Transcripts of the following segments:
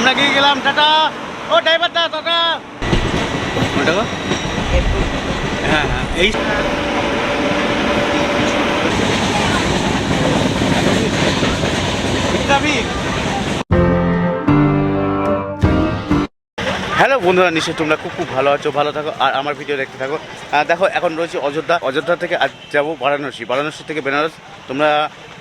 আমরা গিয়ে গেলাম টাটা? ও ড্রাইভার দা টাটা কোনটা গো? হ্যাঁ হ্যাঁ এই হ্যালো বন্ধুরা নিশ্চয়ই তোমরা খুব খুব ভালো আছো ভালো থাকো আর আমার ভিডিও দেখতে থাকো। দেখো এখন রয়েছে অযোধ্যা। অযোধ্যা থেকে আজ যাব বারাণসী। বারাণসী থেকে বেনারস। তোমরা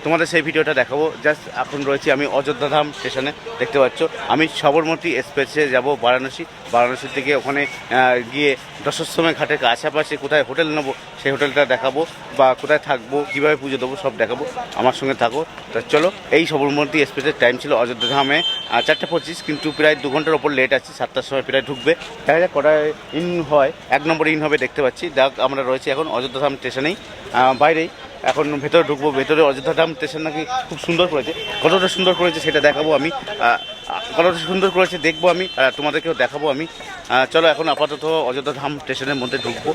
তোমাদের সেই ভিডিওটা দেখাবো। জাস্ট এখন রয়েছি আমি অযোধ্যা ধাম স্টেশনে, দেখতে পাচ্ছ। আমি সবরমতী এক্সপ্রেসে যাব বারাণসী। বারাণসী থেকে ওখানে গিয়ে দশাশ্রমের ঘাটের আশেপাশে কোথায় হোটেল নেব, সেই হোটেলটা দেখাবো বা কোথায় থাকব, কীভাবে পুজো দেবো সব দেখাবো। আমার সঙ্গে থাকো। তা চলো, এই সবরমতী এক্সপ্রেসের টাইম ছিল অযোধ্যা ধামে চারটে পঁচিশ, কিন্তু প্রায় দু ঘণ্টার ওপর লেট আছে, সাতটার সময় প্রায় ঢুকবে। দেখা যাক কটায় ইন হয়। এক নম্বর ইন হবে, দেখতে পাচ্ছি। যাক আমরা রয়েছি এখন অযোধ্যা ধাম স্টেশনেই বাইরেই। এখন ভেতরে ঢুকবো, ভেতরে অযোধ্যা ধাম স্টেশন নাকি খুব সুন্দর করেছে। কতটা সুন্দর করেছে সেটা দেখাবো আমি। কতটা সুন্দর করেছে দেখব আমি, আর তোমাদেরকেও দেখাবো আমি। চলো এখন আপাতত অযোধ্যা ধাম স্টেশনের মধ্যে ঢুকবো।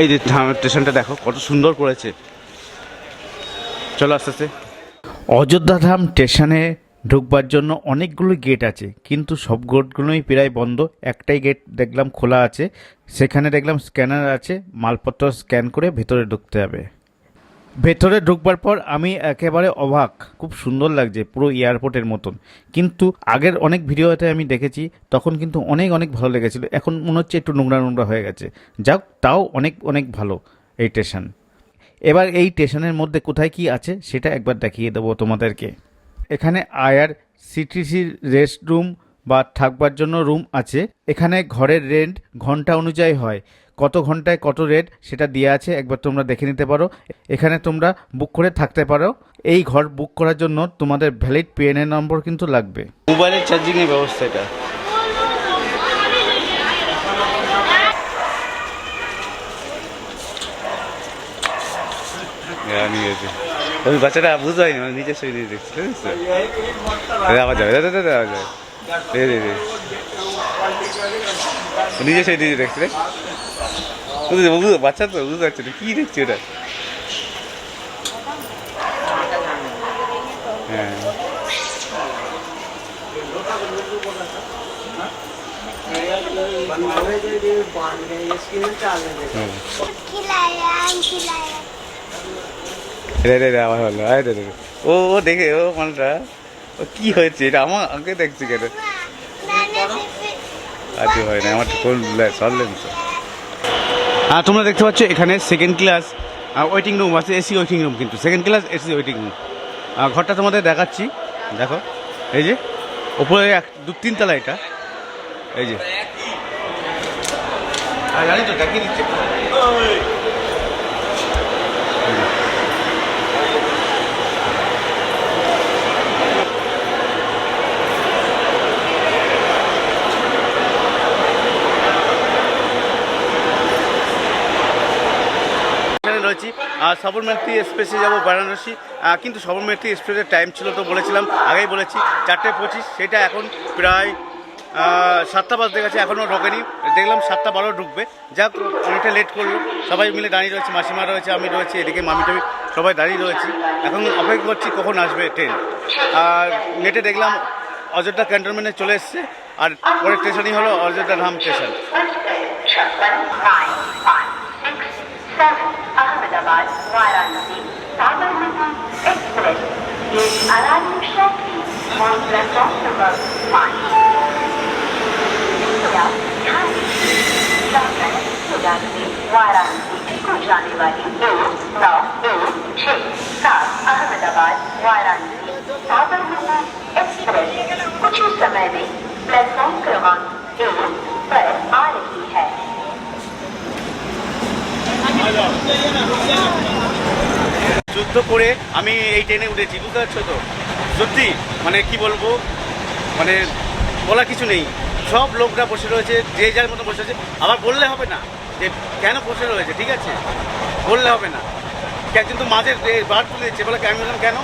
এই যে স্টেশনটা দেখো, কত সুন্দর করেছে। চলো আস্তে আস্তে। অযোধ্যা ধাম স্টেশনে ঢুকবার জন্য অনেকগুলো গেট আছে, কিন্তু সব গেটগুলোই প্রায় বন্ধ। একটাই গেট দেখলাম খোলা আছে, সেখানে দেখলাম স্ক্যানার আছে, মালপত্র স্ক্যান করে ভেতরে ঢুকতে হবে। ভেতরে ঢুকবার পর আমি একেবারে অবাক, খুব সুন্দর লাগছে পুরো এয়ারপোর্টের মতন। কিন্তু আগের অনেক ভিডিওতে আমি দেখেছি, তখন কিন্তু অনেক অনেক ভালো লেগেছিল, এখন মনে হচ্ছে একটু নোংরা নোংরা হয়ে গেছে। যাক, তাও অনেক অনেক ভালো এই স্টেশন এবার এই স্টেশনের মধ্যে কোথায় কি আছে, সেটা একবার দেখিয়ে দেবো তোমাদেরকে। এখানে আয়ার সিটিসির রেস্ট রুম বা থাকবার জন্য রুম আছে। এখানে ঘরের রেন্ট ঘণ্টা অনুযায়ী হয়। কত ঘন্টায় কত রেট সেটা দেওয়া আছে, একবার তোমরা দেখে নিতে পারো। এখানে তোমরা বুক করে থাকতে পারো। এই ঘর বুক করার জন্য তোমাদের ভ্যালিড পিএনএ নম্বর কিন্তু লাগবে। মোবাইলের চার্জিংয়ের ব্যবস্থা এটা। নিয়েছে ওই বাচ্চাটা বুঝতে পারিনি মানে নিজের সঙ্গে নিজে দেখছে বুঝছো আবার যাবে দাদা দাদা আবার যাবে দে দে দে ও নিজে সেই নিজে দেখছে রে বুঝতে বুঝতে বাচ্চা তো বুঝতে পারছে না কী দেখছে ওটা হ্যাঁ হুম। खिलाया खिलाया রে রে রে আমার হলো। আরে, রে রে ও দেখে, ও, মালটা। ও, কি হয়েছে এটা? আমার আগে দেখছি কেন? আজকে হয় না, আমার কোন সরলেন তো। আর তোমরা দেখতে পাচ্ছ এখানে সেকেন্ড ক্লাস ওয়েটিং রুম আছে এসি ওয়েটিং রুম কিন্তু। Second class AC waiting room ঘরটা তোমাদের দেখাচ্ছি। দেখো, এই যে, ওপরে এক, দু, তিনতলা এটা। এই যে। জানি তো ডাকিয়ে দিচ্ছে। রয়েছি। আর সবরমতী এক্সপ্রেসে যাব বারাণসী। কিন্তু সবরমতী এক্সপ্রেসের টাইম ছিল তো বলেছিলাম, আগেই বলেছি, চারটে পঁচিশ, সেটা এখন প্রায় সাতটা বাজতে গেছে, এখনও ঢোকেনি। দেখলাম সাতটা বারো ঢুকবে। যাক, অনেকটা লেট করল। সবাই মিলে দাঁড়িয়ে রয়েছে, মাসিমা রয়েছে, আমি রয়েছি, এদিকে মামি টামি সবাই দাঁড়িয়ে রয়েছি। এখন অপেক্ষা করছি কখন আসবে ট্রেন আর নেটে দেখলাম অযোধ্যা ক্যান্টনমেন্টে চলে এসছে, আর পরের স্টেশনই হলো অযোধ্যা ধাম স্টেশন अहमदाबाद वाराणसी साबरमती एक्सप्रेस ये दीजिए जाकर सुजान से वाराणसी को जाने वाली दो नौ दो छः सात अहमदाबाद वाराणसी साबरमती एक्सप्रेस कुछ ही समय में प्लेटफॉर्म क्रमांक যুদ্ধ করে আমি এই ট্রেনে উঠেছি, বুঝতে পারছ তো? সত্যি মানে কি বলব? মানে বলা কিছু নেই। সব লোকরা বসে রয়েছে, যে যার মতো বসে আছে আবার বললে হবে না যে কেন বসে রয়েছে, ঠিক আছে? বললে হবে না। কে- কিন্তু মাঝে বার তুলে দিচ্ছে, বলে আমি বললাম, কেন?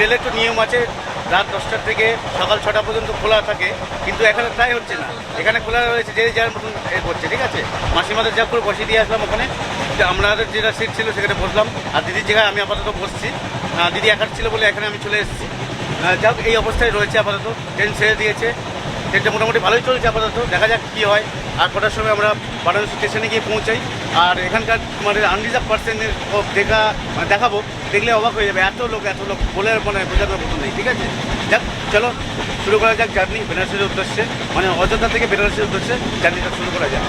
রেলের তো নিয়ম আছে, রাত দশটার থেকে সকাল ছটা পর্যন্ত খোলা থাকে, কিন্তু এখানে তাই হচ্ছে না। এখানে খোলা রয়েছে যে যার মতন এ করছে, ঠিক আছে? মাসিমাদের যা করে বসিয়ে দিয়ে আসলাম ওখানে যে আমাদের যেটা সিট ছিল সেখানে বসলাম। আর দিদির জায়গায় আমি আপাতত বসছি। দিদি একার ছিল বলে এখানে আমি চলে এসেছি। যাক এই অবস্থায় রয়েছে আপাতত। ট্রেন ছেড়ে দিয়েছে। ট্রেনটা মোটামুটি ভালোই চলছে আপাতত। দেখা যাক কী হয়। আর কটার সময় আমরা বারাণসী স্টেশনে গিয়ে পৌঁছাই। আর এখানকার মানে আনরিজার্ভ পার্সেন্টের দেখা মানে দেখাবো, দেখলে অবাক হয়ে যাবে, এত লোক এত লোক, বলে মানে বোঝানোর মতো নেই, ঠিক আছে? যাক, চলো, শুরু করা যাক জার্নি, বেনারসির উদ্দেশ্যে মানে অযোধ্যা থেকে বেনারসির উদ্দেশ্যে জার্নিটা শুরু করা যাক।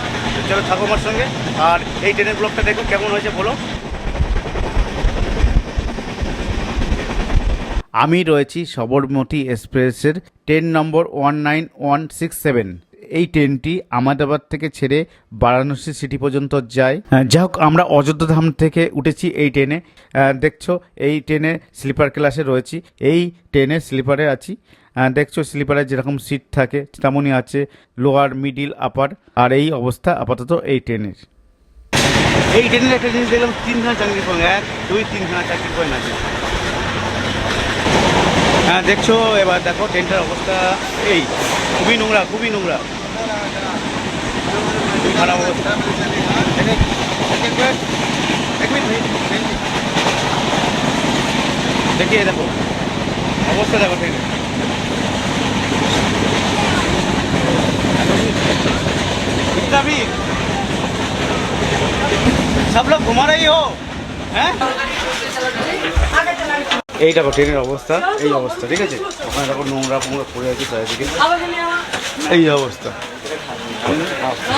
চলো, থাকো আমার সঙ্গে, আর এই ট্রেনের ব্লগটা দেখো, কেমন হয়েছে বলো। আমি রয়েছি সবরমতী এক্সপ্রেসের, train number one nine one six seven এই ট্রেনটি আহমেদাবাদ থেকে ছেড়ে বারাণসী সিটি পর্যন্ত যায়। যাই হোক, আমরা অযোধ্যা ধাম থেকে উঠেছি এই ট্রেনে। দেখছ, এই ট্রেনে স্লিপার ক্লাসে রয়েছি। এই ট্রেনে স্লিপারে আছি। দেখছ, স্লিপারে যেরকম সিট থাকে, তেমনই আছে লোয়ার, মিডিল, আপার। আর এই অবস্থা আপাতত এই ট্রেনের। এই ট্রেনের একটা জিনিস দেখলাম, তিনখানা চাকরির পয়েন্ট এক, দুই, তিনখানা চাকরির পয়েন্ট আছে। হ্যাঁ দেখছ, এবার দেখো, ট্রেনটার অবস্থা এই। খুবই নোংরা খুবই নোংরা খুবই খারাপ অবস্থা এক মিনিট ভাই, এক মিনিট। দেখিয়ে দেখো অবস্থা দেখো ট্রেনের कितना भी सब लोग घुमा रही हो হ্যাঁ এই দেখো ট্রেনের অবস্থা এই অবস্থা ঠিক আছে ওখানে দেখো নোংরা ফোংরা পড়ে আছে চারিদিকে এই অবস্থা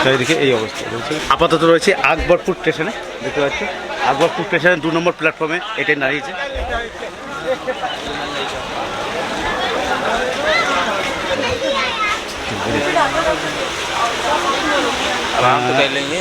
চারিদিকে এই অবস্থা রয়েছে আপাতত রয়েছে আকবরপুর স্টেশনে দেখতে পাচ্ছ আকবরপুর স্টেশনে দু নম্বর প্ল্যাটফর্মে এই ট্রেন দাঁড়িয়েছে आराम से कर लेंगे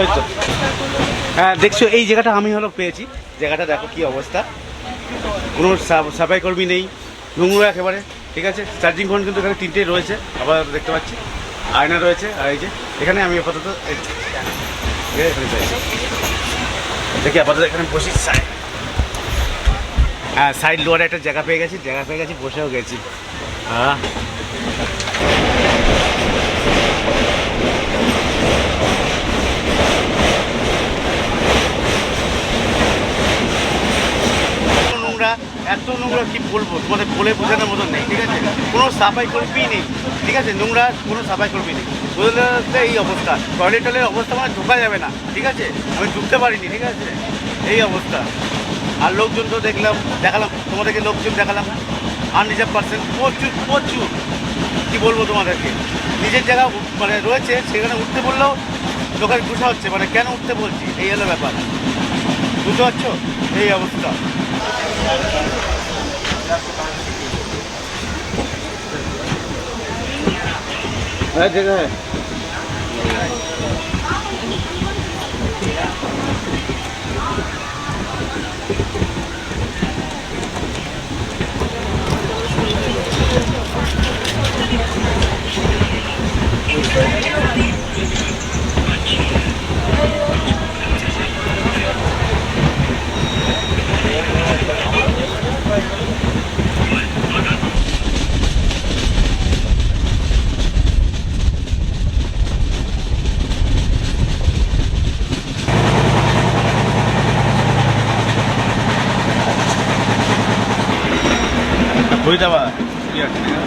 ওই তো? হ্যাঁ দেখছ, এই জায়গাটা আমি হলো পেয়েছি। জায়গাটা দেখো কি অবস্থা। কোনো সাফাই কর্মী নেই। নোংরা একেবারে, ঠিক আছে? চার্জিং ফোন কিন্তু এখানে তিনটে রয়েছে, আবার দেখতে পাচ্ছি। আয়না রয়েছে, আর এই যে, এখানে আমি আপাতত দেখি, আপাতত এখানে বসি সাইড হ্যাঁ সাইড লোয়ারে একটা জায়গা পেয়ে গেছি, জায়গা পেয়ে গেছি, বসেও গেছি। হ্যাঁ এত নোংরা এত নোংরা কি বলব? তোমাদের বলে বোঝানোর মতন নেই, ঠিক আছে? কোনো সাফাই কর্মী নেই, ঠিক আছে? নোংরা কোনো সাফাই কর্মী নেই। বুঝলে এই অবস্থা। টয়লেট টয়লের অবস্থা মানে ঢোকা যাবে না, ঠিক আছে? আমি ঢুকতে পারিনি, ঠিক আছে? এই অবস্থা। আর লোকজন তো দেখলাম, দেখালাম, তোমাদেরকে লোকজন দেখালাম আনরিজার্ভ পার্সেন্ট প্রচুর প্রচুর। কি বলব তোমাদেরকে? নিজের জায়গা মানে রয়েছে, সেখানে উঠতে বললেও লোকের গুছা হচ্ছে মানে কেন উঠতে বলছি? এই হলো ব্যাপার। বুঝতে পারছ? এই অবস্থা। হ্যাঁ ঠিক আছে। ফরিদাবাদ কি আছে না?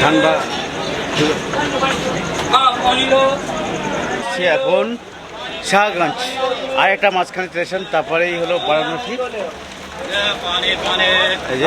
ধানবাদ সে এখন শাহগঞ্জ। আর একটা মাঝখানে স্টেশন তারপরেই হলো বারাণসী। এই যে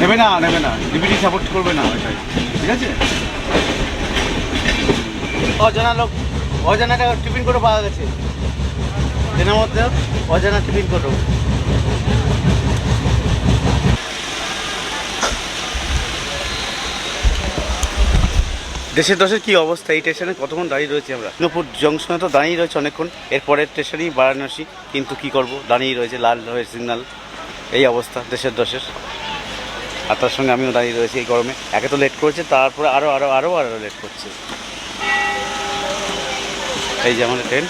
নেবে না নেবে না ডিবিটি সাপোর্ট করবে না ওইটাই ঠিক আছে? অজানা লোক অজানাটা টিফিন করে পাওয়া গেছে। ট্রেনের মধ্যে অজানা টিফিন করো দেশের দশের কি অবস্থা? এই স্টেশনে কতক্ষণ দাঁড়িয়ে রয়েছে আমরা? নূপুর জংশনে তো দাঁড়িয়ে রয়েছে অনেকক্ষণ। এর পরের স্টেশনই বারাণসী। কিন্তু কি করব? দাঁড়িয়ে রয়েছে লাল হয়ে সিগনাল এই অবস্থা দেশের দশের। আর তার সঙ্গে আমিও দাঁড়িয়ে রয়েছি এই গরমে একে তো লেট করেছে তারপরে আরও আরও আরও আরও লেট করছে এই যে আমাদের ট্রেন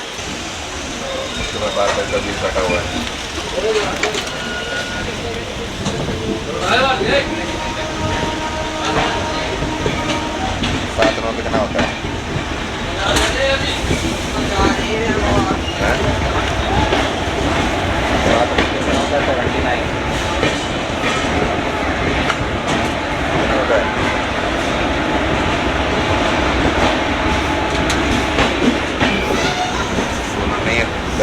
बार बार का भी कटा हुआ है सात नौ कितना होता है हैं? सात नौ कितना होता है सेवेंटी नाइन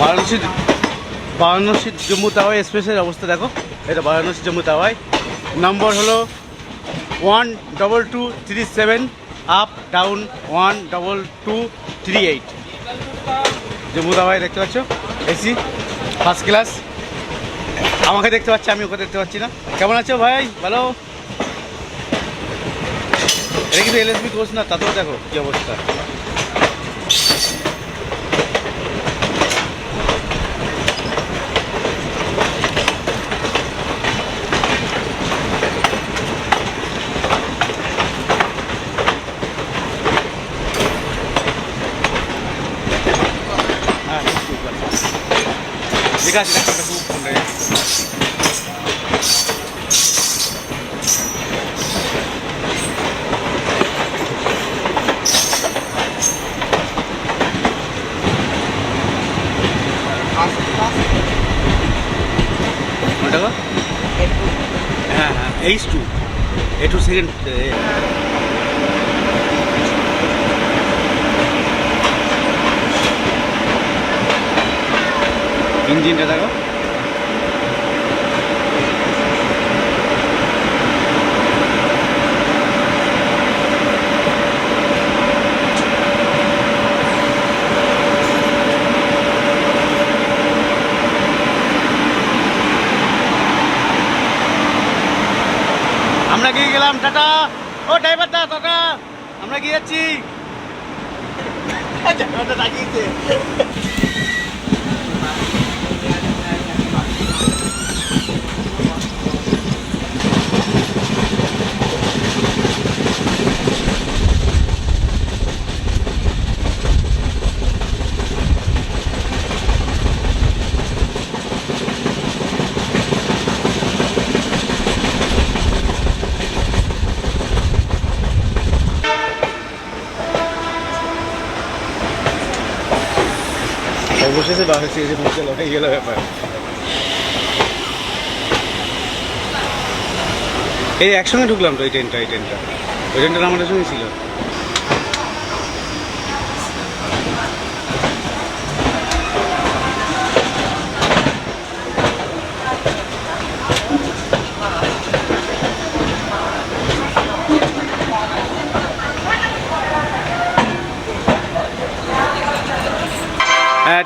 বারাণসী বারাণসী জম্মু তাওয়াই এক্সপ্রেসের অবস্থা দেখো। এটা বারাণসী জম্মু তাওয়াই। নম্বর হলো one double two three seven up down one double two three eight Jammu Tawi দেখতে পাচ্ছ? এসি ফার্স্ট ক্লাস আমাকে দেখতে পাচ্ছি, আমি ওকে দেখতে পাচ্ছি না। কেমন আছো ভাই? ভালো? এটা কিন্তু এলএসবি কোর্স না, তাতেও দেখো কী অবস্থা হ্যাঁ খুব ফোন রে হ্যাঁ হ্যাঁ H two A two second ইঞ্জিনটা দেখো। আমরা গিয়ে গেলাম টাটা? ও ড্রাইভার দা টাটা। আমরা গিয়ে যাচ্ছি অবশেষে এই একসঙ্গে ঢুকলাম তো এই ট্রেনটা এই ট্রেনটা ওই ট্রেনটা আমাদের সঙ্গে ছিল।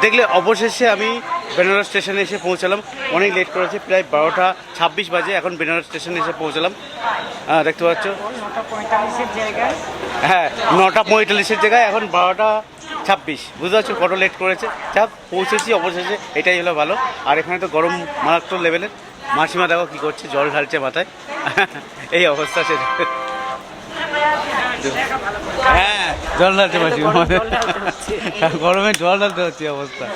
দেখলে অবশেষে আমি বেনারস স্টেশনে এসে পৌঁছালাম। অনেক লেট করেছে, প্রায় বারোটা ছাব্বিশ বাজে এখন বেনারস স্টেশনে এসে পৌঁছালাম। দেখতে পাচ্ছ? হ্যাঁ নটা পঁয়তাল্লিশের জায়গায় এখন বারোটা ছাব্বিশ। বুঝতে পারছ কত লেট করেছে? যাক, পৌঁছেছি অবশেষে, এটাই হলো ভালো। আর এখানে তো গরম মারাত্মক লেভেলের মাসিমা দেখো কী করছে, জল ঢালছে মাথায়। এই অবস্থা সেটা হ্যাঁ জল ঢালতে পারছি মাথায় গরমে জল ঢালতে হচ্ছে। অবস্থা।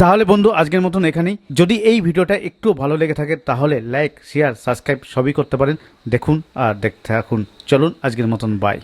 তাহলে বন্ধু আজকের মতন এখানেই। যদি এই ভিডিওটা একটু ভালো লেগে থাকে তাহলে লাইক শেয়ার সাবস্ক্রাইব সবই করতে পারেন। দেখুন আর দেখতে থাকুন। চলুন আজকের মতন বাই